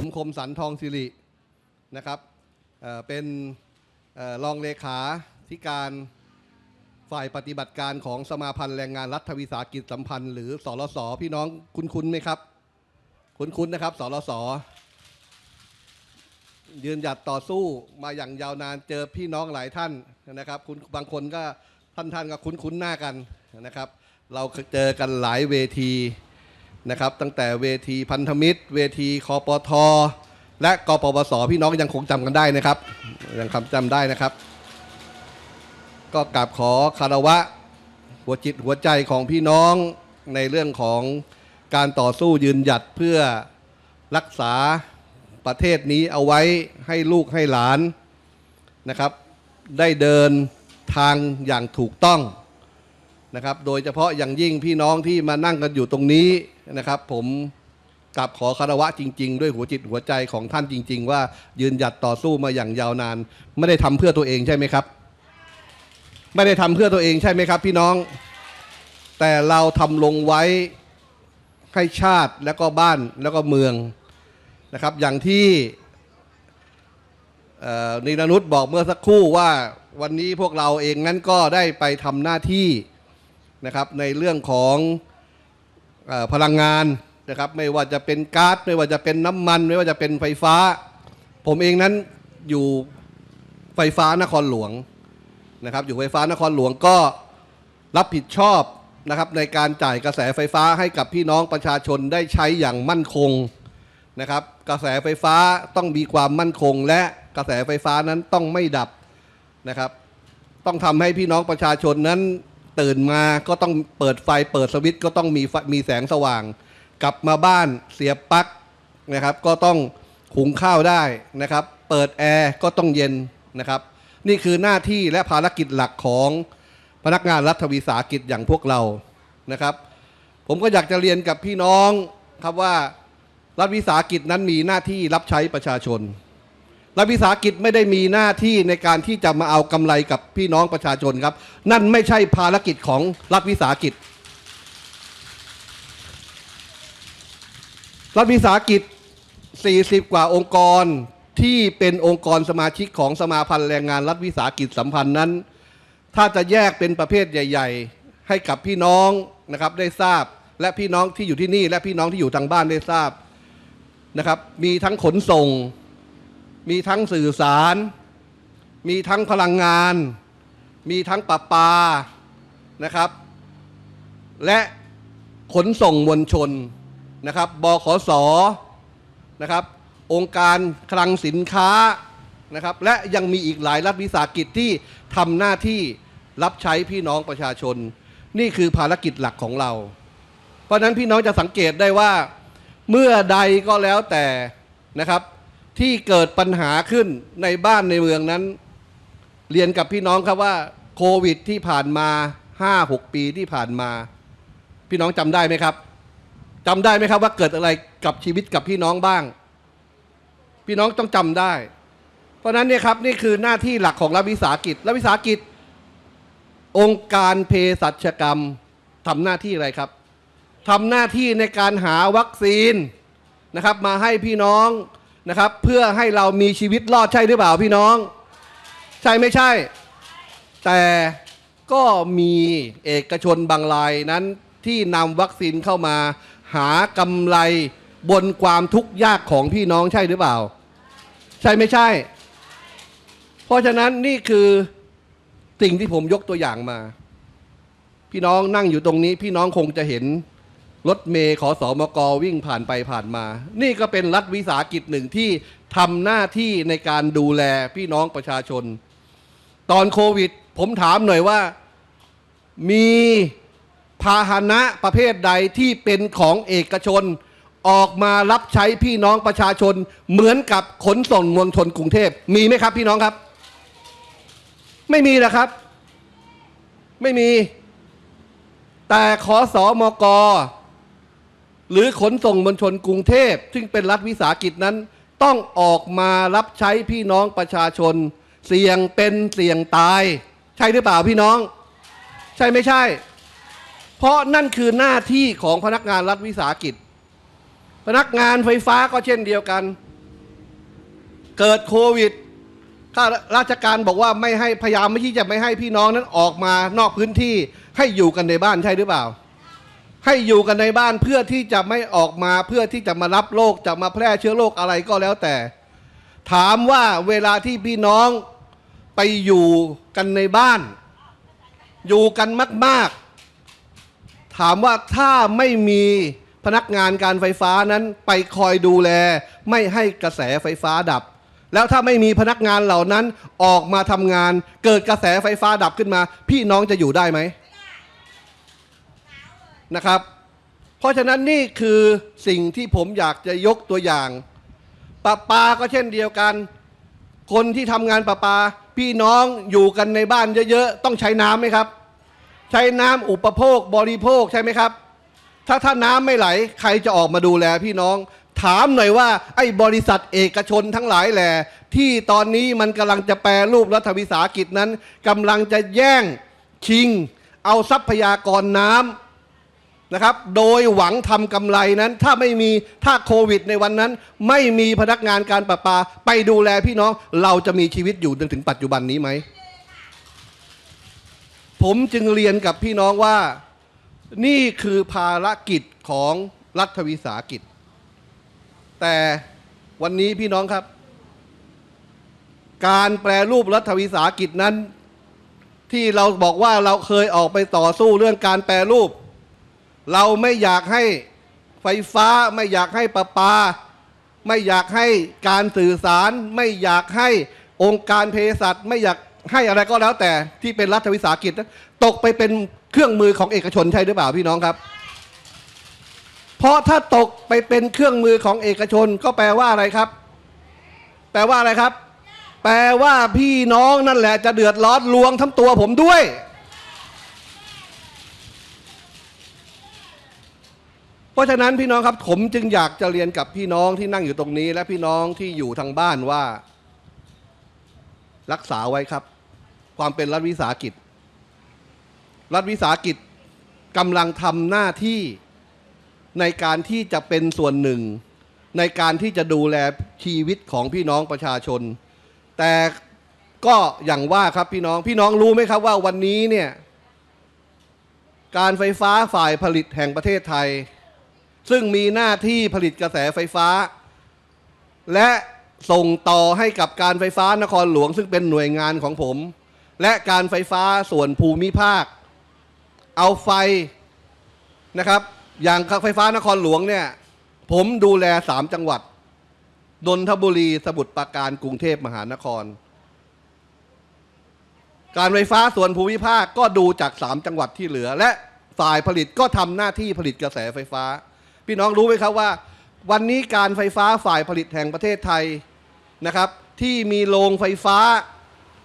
ผมคมสันทองสิรินะครับเเป็นออรองเลขาธิการฝ่ายปฏิบัติการของสมาพันธ์แรงงานรัฐวิสาหกิจสัมพันธ์หรือสรสพี่น้องคุ้นๆไหมครับ คุ้นๆนะครับสรสยืนหยัดต่อสู้มาอย่างยาวนานเจอพี่น้องหลายท่านนะครับ คุณบางคนก็ท่านท่านก็คุ้นๆหน้ากันนะครับ เราเจอกันหลายเวที นะครับ ตั้งแต่เวทีพันธมิตร เวทีคอปทและกปปสพี่น้องยังคงจำกันได้นะครับยังคำจำได้นะครับ ก็กราบขอคารวะหัวจิตหัวใจของพี่น้องในเรื่องของการต่อสู้ยืนหยัดเพื่อรักษาประเทศนี้เอาไว้ให้ลูกให้หลานนะครับ ได้เดินทางอย่างถูกต้อง นะครับ โดยเฉพาะอย่างยิ่งพี่น้องที่มานั่งกันอยู่ตรงนี้นะครับ ผมกราบขอคารวะจริง ๆ ด้วยหัวจิตหัวใจของท่านจริง ๆ ว่ายืนหยัดต่อสู้มาอย่างยาวนาน ไม่ได้ทำเพื่อตัวเองใช่ไหมครับ ไม่ได้ทำเพื่อตัวเองใช่ไหมครับ พี่น้อง แต่เราทำลงไว้ให้ชาติแล้วก็บ้านแล้วก็เมืองนะครับ อย่างที่นิรนุษบอกเมื่อสักครู่ว่าวันนี้พวกเราเองนั้นก็ได้ไปทำหน้าที่ นะครับในเรื่องของอพลังงานนะครับไม่ว่าจะเป็นก๊าซไม่ว่าจะเป็นน้ำมัน ไม่ว่าจะเป็นไฟฟ้า ผมเองนั้นอยู่ไฟฟ้านครหลวงนะครับอยู่ไฟฟ้านครหลวงก็รับผิดชอบนะครับในการจ่ายกระแสไฟฟ้าให้กับพี่น้องประชาชนได้ใช้อย่างมั่นคงนะครับกระแสไฟฟ้าต้องมีความมั่นคง และกระแสไฟฟ้านั้นต้องไม่ดับนะครับ ต้องทำให้พี่น้องประชาชนนั้น ตื่นมาก็ต้องเปิดไฟเปิดสวิตช์ก็ต้องมีไฟมีแสงสว่าง กลับมาบ้านเสียบปลั๊กนะครับ ก็ต้องหุงข้าวได้นะครับ เปิดแอร์ก็ต้องเย็นนะครับ นี่คือหน้าที่และภารกิจหลักของพนักงานรัฐวิสาหกิจอย่างพวกเรานะครับ ผมก็อยากจะเรียนกับพี่น้องครับว่ารัฐวิสาหกิจนั้นมีหน้าที่รับใช้ประชาชน รัฐวิสาหกิจไม่ได้มีหน้าที่ในการที่จะมาเอากำไรกับพี่น้องประชาชนครับ นั่นไม่ใช่ภารกิจของรัฐวิสาหกิจ รัฐวิสาหกิจ 40 กว่าองค์กรที่เป็นองค์กรสมาชิกของสมาพันธ์แรงงานรัฐวิสาหกิจสัมพันธ์นั้น ถ้าจะแยกเป็นประเภทใหญ่ ๆ ให้กับพี่น้องนะครับได้ทราบและพี่น้องที่อยู่ที่นี่ และพี่น้องที่อยู่ทางบ้านได้ทราบนะครับ มีทั้งขนส่ง มีทั้งสื่อสาร มีทั้งพลังงาน มีทั้งประปานะครับ และขนส่งมวลชนนะครับบขสนะครับ องค์การคลังสินค้านะครับ และยังมีอีกหลายรัฐวิสาหกิจที่ทำหน้าที่รับใช้พี่น้องประชาชน นี่คือภารกิจหลักของเรา เพราะนั้นพี่น้องจะสังเกตได้ว่าเมื่อใดก็แล้วแต่นะครับ ที่เกิดปัญหาขึ้นในบ้านในเมืองนั้น เรียนกับพี่น้องครับว่าโควิดที่ผ่านมา 5-6 ปีที่ผ่านมา พี่น้องจำได้ไหมครับจำได้ไหมครับว่าเกิดอะไรกับชีวิตกับพี่น้องบ้าง พี่น้องต้องจำได้ เพราะนั้นเนี่ยครับนี่คือหน้าที่หลักของรัฐวิสาหกิจรัฐวิสาหกิจ องค์การเภสัชกรรมทำหน้าที่อะไรครับทำหน้าที่ในการหาวัคซีนนะครับ มาให้พี่น้อง นะครับ เพื่อให้เรามีชีวิตรอดใช่หรือเปล่าพี่น้อง ใช่ไม่ใช่ แต่ก็มีเอกชนบางรายนั้นที่นำวัคซีนเข้ามา หากำไรบนความทุกข์ยากของพี่น้องใช่หรือเปล่า ใช่ไม่ใช่ เพราะฉะนั้นนี่คือสิ่งที่ผมยกตัวอย่างมา พี่น้องนั่งอยู่ตรงนี้ พี่น้องคงจะเห็น รถเมย์ขอสอมกวิ่งผ่านไปผ่านมา นี่ก็เป็นรัฐวิสาหกิจหนึ่งที่ทำหน้าที่ในการดูแลพี่น้องประชาชน ตอนโควิด ผมถามหน่อยว่า มีพาหนะประเภทใดที่เป็นของเอกชน ออกมารับใช้พี่น้องประชาชน เหมือนกับขนส่งมวลชนกรุงเทพมีไหมครับ พี่น้องครับ ไม่มีนะครับ ไม่มี แต่ขอสอมก หรือขนส่งมวลชนกรุงเทพ ซึ่งเป็นรัฐวิสาหกิจนั้น ต้องออกมารับใช้พี่น้องประชาชน เสี่ยงเป็นเสี่ยงตาย ใช่หรือเปล่าพี่น้อง ใช่ไม่ใช่ เพราะนั่นคือหน้าที่ของพนักงานรัฐวิสาหกิจ พนักงานไฟฟ้าก็เช่นเดียวกัน เกิดโควิดข้าราชการบอกว่าไม่ให้พยายามไม่ที่จะไม่ให้พี่น้องนั้นออกมานอกพื้นที่ให้อยู่กันในบ้านใช่หรือเปล่า ให้อยู่กันในบ้านเพื่อที่จะไม่ออกมาเพื่อที่จะมารับโรคจะมาแพร่เชื้อโรคอะไรก็แล้วแต่ ถามว่าเวลาที่พี่น้องไปอยู่กันในบ้าน อยู่กันมาก ๆ ถามว่าถ้าไม่มีพนักงานการไฟฟ้านั้นไปคอยดูแล ไม่ให้กระแสไฟฟ้าดับ แล้วถ้าไม่มีพนักงานเหล่านั้นออกมาทำงาน เกิดกระแสไฟฟ้าดับขึ้นมา พี่น้องจะอยู่ได้ไหม นะครับ เพราะฉะนั้นนี่คือสิ่งที่ผมอยากจะยกตัวอย่างประปาก็เช่นเดียวกัน คนที่ทำงานประปา พี่น้องอยู่กันในบ้านเยอะๆ ต้องใช้น้ำไหมครับ ใช้น้ำอุปโภคบริโภคใช่ไหมครับ ถ้าถ้าน้ำไม่ไหล ใครจะออกมาดูแลพี่น้องถามหน่อยว่า ไอ้บริษัทเอกชนทั้งหลายแหล่ที่ตอนนี้มันกำลังจะแปรรูปรัฐวิสาหกิจนั้นกำลังจะแย่งชิง เอาทรัพยากรน้ำ นะครับ โดยหวังทำกำไรนั้น ถ้าไม่มีถ้าโควิด ในวันนั้น ไม่มีพนักงานการประปา ไปดูแลพี่น้องเราจะมีชีวิตอยู่จนถึงปัจจุบันนี้ไหม ผมจึงเรียนกับพี่น้องว่านี่คือภารกิจของรัฐวิสาหกิจ แต่วันนี้พี่น้องครับ การแปรรูปรัฐวิสาหกิจนั้น ที่เราบอกว่าเราเคยออกไปต่อสู้เรื่องการแปรรูป เราไม่อยากให้ไฟฟ้า ไม่อยากให้ประปา ไม่อยากให้การสื่อสาร ไม่อยากให้องค์การเภสัชไม่อยากให้อะไรก็แล้วแต่ที่เป็นรัฐวิสาหกิจตกไปเป็นเครื่องมือของเอกชนใช่หรือเปล่าพี่น้องครับ เพราะถ้าตกไปเป็นเครื่องมือของเอกชนก็แปลว่าอะไรครับ แปลว่าอะไรครับ แปลว่าพี่น้องนั่นแหละจะเดือดร้อนลวงทั้งตัวผมด้วย เพราะฉะนั้นพี่น้องครับผมจึงอยากจะเรียนกับพี่น้องที่นั่งอยู่ตรงนี้ และพี่น้องที่อยู่ทางบ้านว่า รักษาไว้ครับ ความเป็นรัฐวิสาหกิจ รัฐวิสาหกิจกำลังทำหน้าที่ในการที่จะเป็นส่วนหนึ่ง ในการที่จะดูแลชีวิตของพี่น้องประชาชน แต่ก็อย่างว่าครับพี่น้องพี่น้องรู้ไหมครับว่าวันนี้เนี่ยการไฟฟ้าฝ่ายผลิตแห่งประเทศไทย ซึ่งมีหน้าที่ผลิตกระแสไฟฟ้า และส่งต่อให้กับการไฟฟ้านครหลวง ซึ่งเป็นหน่วยงานของผม และการไฟฟ้าส่วนภูมิภาค เอาไฟนะครับ อย่างไฟฟ้านครหลวงเนี่ย ผมดูแลสามจังหวัดนนทบุรีสมุทรปราการกรุงเทพมหานคร การไฟฟ้าส่วนภูมิภาคก็ดูจากสามจังหวัดที่เหลือ และฝ่ายผลิตก็ทำหน้าที่ผลิตกระแสไฟฟ้า พี่น้องรู้ไหมครับว่า วันนี้การไฟฟ้าฝ่ายผลิตแห่งประเทศไทยนะครับ ที่มีโรงไฟฟ้า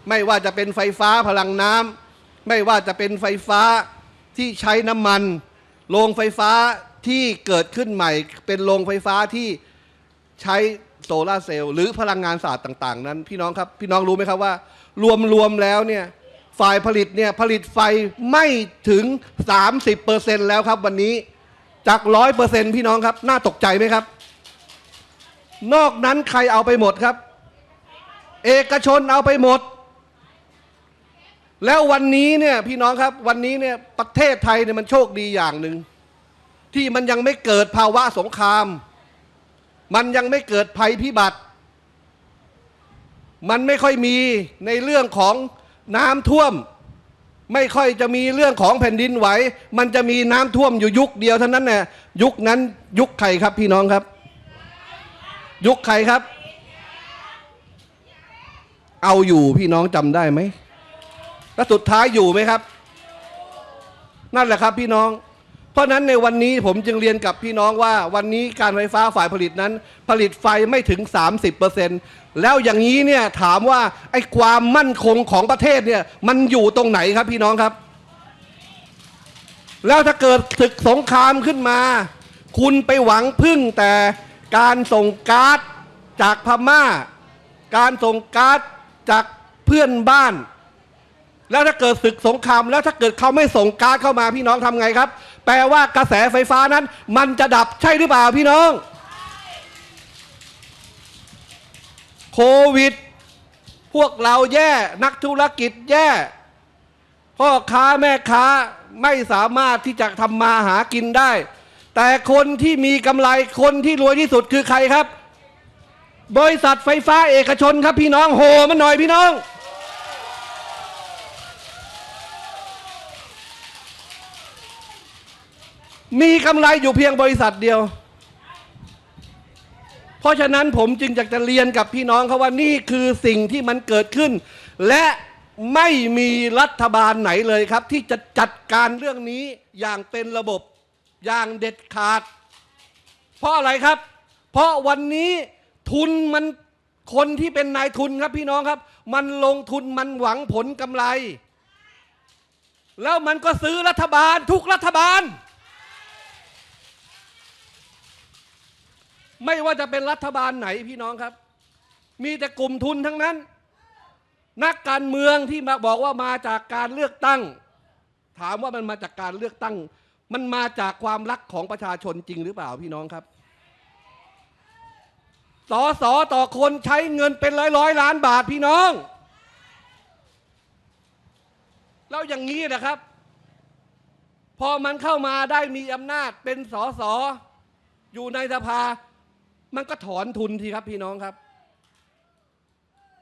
ไม่ว่าจะเป็นไฟฟ้าพลังน้ำไม่ว่าจะเป็นไฟฟ้าที่ใช้น้ำมัน โรงไฟฟ้าที่เกิดขึ้นใหม่ เป็นโรงไฟฟ้าที่ใช้โซลาเซลล์หรือพลังงานสะอาดต่าง ๆ นั้น พี่น้องครับพี่น้องรู้ไหมครับว่ารวมๆแล้วเนี่ยฝ่ายผลิตเนี่ยผลิตไฟไม่ถึง 30%แล้วครับวันนี้ จากร้อยเปอร์เซ็นพี่น้องครับ น่าตกใจไหมครับ นอกนั้นใครเอาไปหมดครับ เอกชนเอาไปหมด แล้ววันนี้เนี่ยพี่น้องครับวันนี้เนี่ยประเทศไทยเนี่ยมันโชคดีอย่างหนึ่งที่มันยังไม่เกิดภาวะสงคราม มันยังไม่เกิดภัยพิบัติ มันไม่ค่อยมีในเรื่องของน้ำท่วม ไม่ค่อยจะมีเรื่องของแผ่นดินไหว มันจะมีน้ำท่วมอยู่ยุคเดียวเท่านั้นแหละยุคนั้นยุคใครครับพี่น้องครับ ยุคใครครับ เอาอยู่พี่น้องจำได้ไหมแล้วสุดท้ายอยู่ไหมครับ นั่นแหละครับพี่น้อง เพราะฉะนั้นในวันนี้ผมจึงเรียนกับพี่น้องว่า วันนี้การไฟฟ้าฝ่ายผลิตนั้น ผลิตไฟไม่ถึง 30% แล้วอย่างนี้เนี่ยถามว่าไอ้ความมั่นคงของประเทศเนี่ยมันอยู่ตรงไหนครับพี่น้องครับ แล้วถ้าเกิดศึกสงครามขึ้นมา คุณไปหวังพึ่งแต่การส่งการ์ดจากพม่า การส่งการ์ดจากเพื่อนบ้าน แล้วถ้าเกิดศึกสงคราม แล้วถ้าเกิดเขาไม่ส่งการ์ดเข้ามาพี่น้องทำไงครับ แปลว่ากระแสไฟฟ้านั้น มันจะดับใช่หรือเปล่าพี่น้อง โควิด พวกเราแย่นักธุรกิจแย่ พ่อค้าแม่ค้าไม่สามารถที่จะทำมาหากินได้ แต่คนที่มีกำไรคนที่รวยที่สุดคือใครครับ บริษัทไฟฟ้าเอกชนครับพี่น้องโหมันหน่อยพี่น้องมีกำไรอยู่เพียงบริษัทเดียว เพราะฉะนั้นผมจึงอยากจะเรียนกับพี่น้องเขาว่านี่คือสิ่งที่มันเกิดขึ้น และไม่มีรัฐบาลไหนเลยครับ ที่จะจัดการเรื่องนี้อย่างเป็นระบบอย่างเด็ดขาด เพราะอะไรครับ เพราะวันนี้ทุนมันคนที่เป็นนายทุนครับพี่น้องครับ มันลงทุนมันหวังผลกำไร แล้วมันก็ซื้อรัฐบาลทุกรัฐบาล ไม่ว่าจะเป็นรัฐบาลไหนพี่น้องครับ มีแต่กลุ่มทุนทั้งนั้น นักการเมืองที่มาบอกว่ามาจากการเลือกตั้ง ถามว่ามันมาจากการเลือกตั้ง มันมาจากความรักของประชาชนจริงหรือเปล่าพี่น้องครับสอสอต่อคนใช้เงินเป็นร้อยร้อยล้านบาทพี่น้อง แล้วอย่างนี้นะครับ พอมันเข้ามาได้มีอำนาจเป็นสอสออยู่ในสภา มันก็ถอนทุนทีครับพี่น้องครับ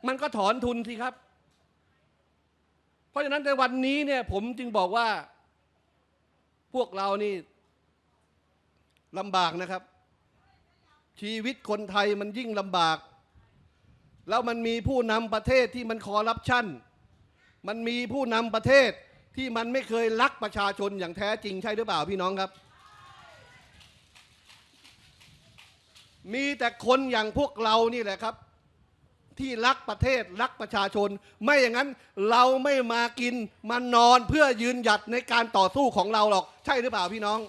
มันก็ถอนทุนทีครับ เพราะฉะนั้นในวันนี้เนี่ยผมจึงบอกว่า พวกเรานี่ลำบากนะครับ ชีวิตคนไทยมันยิ่งลำบาก แล้วมันมีผู้นำประเทศที่มันคอร์รัปชันมันมีผู้นำประเทศที่มันไม่เคยรักประชาชนอย่างแท้จริงใช่หรือเปล่าพี่น้องครับ มีแต่คนอย่างพวกเรานี่แหละครับ ที่รักประเทศรักประชาชน ไม่อย่างนั้นเราไม่มากินมานอนเพื่อยืนหยัดในการต่อสู้ของเราหรอก ใช่หรือเปล่าพี่น้อง